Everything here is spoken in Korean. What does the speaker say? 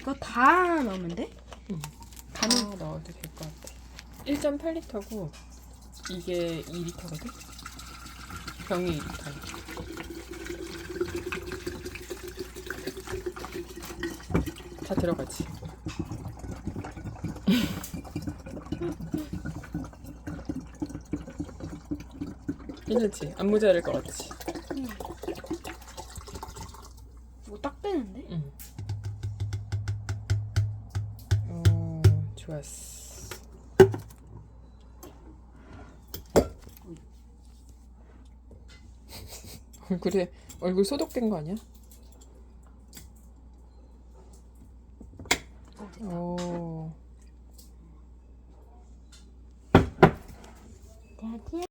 이거 다 넣으면 돼? 응. 다다 넣. 넣어도 될 것 같아. 1.8리터고 이게 2리터거든. 병이 2리터. 다 들어가지. 괜찮지? 안 모자랄 것 같지? 이거 딱 되는데? 좋았어. 얼굴에 얼굴 소독된 거 아니야? 오. 돼야지.